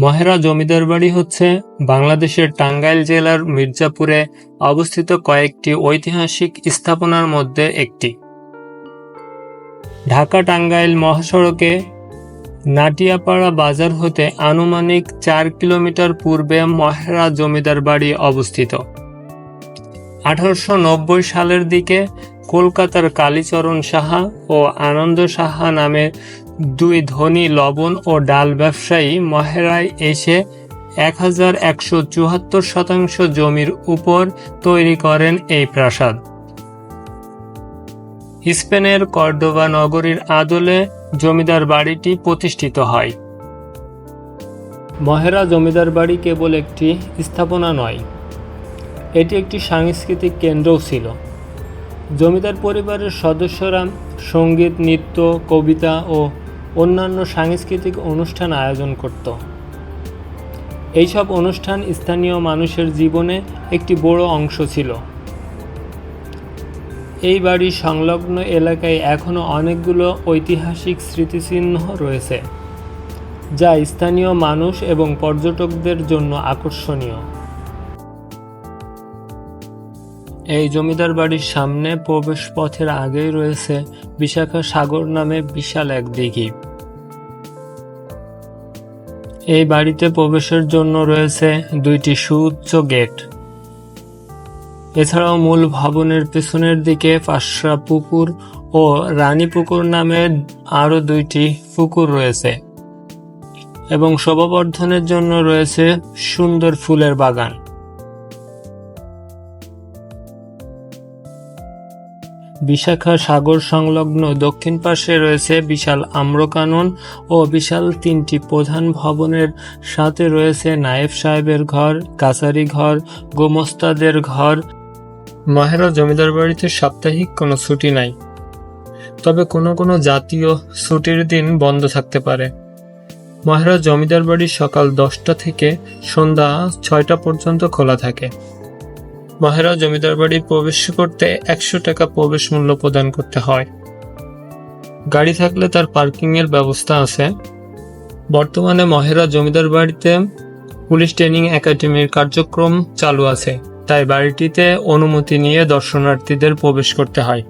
মহেরা জমিদার বাড়ি হচ্ছে বাংলাদেশের টাঙ্গাইল জেলার মির্জাপুরে অবস্থিত কয়েকটি ঐতিহাসিক স্থাপনার মধ্যে একটি। ঢাকা টাঙ্গাইল মহাসড়কে নাটিয়াপাড়া বাজার হতে আনুমানিক চার কিলোমিটার পূর্বে মহেরা জমিদার বাড়ি অবস্থিত। আঠারোশো নব্বই সালের দিকে কলকাতার কালীচরণ সাহা ও আনন্দ সাহা নামে দুই ধনী লবণ ও ডাল ব্যবসায়ী মহেরায় এসে এক হাজার একশো চুয়াত্তর শতাংশ জমির উপর তৈরি করেন এই প্রাসাদ। স্পেনের কর্ডোবা নগরীর আদলে জমিদার বাড়িটি প্রতিষ্ঠিত হয়। মহেরা জমিদার বাড়ি কেবল একটি স্থাপনা নয়, এটি একটি সাংস্কৃতিক কেন্দ্রও ছিল। জমিদার পরিবারের সদস্যরা সংগীত, নৃত্য, কবিতা ও অন্যান্য সাংস্কৃতিক অনুষ্ঠান আয়োজন করত। এইসব অনুষ্ঠান স্থানীয় মানুষের জীবনে একটি বড় অংশ ছিল। এই বাড়ির সংলগ্ন এলাকায় এখনও অনেকগুলো ঐতিহাসিক স্মৃতিচিহ্ন রয়েছে, যা স্থানীয় মানুষ এবং পর্যটকদের জন্য আকর্ষণীয়। এই জমিদার বাড়ির সামনে প্রবেশ পথের আগেই রয়েছে বিশাখা সাগর নামে বিশাল এক দিঘি। এই বাড়িতে প্রবেশের জন্য রয়েছে দুইটি সুউচ্চ গেট। এছাড়াও মূল ভবনের পেছনের দিকে পাশরা পুকুর ও রানী পুকুর নামে আরও দুইটি পুকুর রয়েছে এবং শোভাবর্ধনের জন্য রয়েছে সুন্দর ফুলের বাগান। বিশাখা সাগর সংলগ্ন দক্ষিণ পাশে রয়েছে বিশাল আম্রকানন ও বিশাল তিনটি প্রধান ভবনের। সাথে রয়েছে নায়েব সাহেবের ঘর, কাছারি ঘর, গোমস্তাদের ঘর। মহেরা জমিদার বাড়িতে সাপ্তাহিক কোনো ছুটি নাই। তবে কোনো কোনো জাতীয় ছুটির দিন বন্ধ থাকতে পারে। মহেরা জমিদার বাড়ি সকাল দশটা থেকে সন্ধ্যা ছয়টা পর্যন্ত খোলা থাকে। মহেরা জমিদার বাড়ি প্রবেশ করতে একশো টাকা প্রবেশ মূল্য প্রদান করতে হয়। গাড়ি থাকলে তার পার্কিং এর ব্যবস্থা আছে। বর্তমানে মহেরা জমিদার বাড়িতে পুলিশ ট্রেনিং একাডেমির কার্যক্রম চালু আছে, তাই বাড়িটিতে অনুমতি নিয়ে দর্শনার্থীদের প্রবেশ করতে হয়।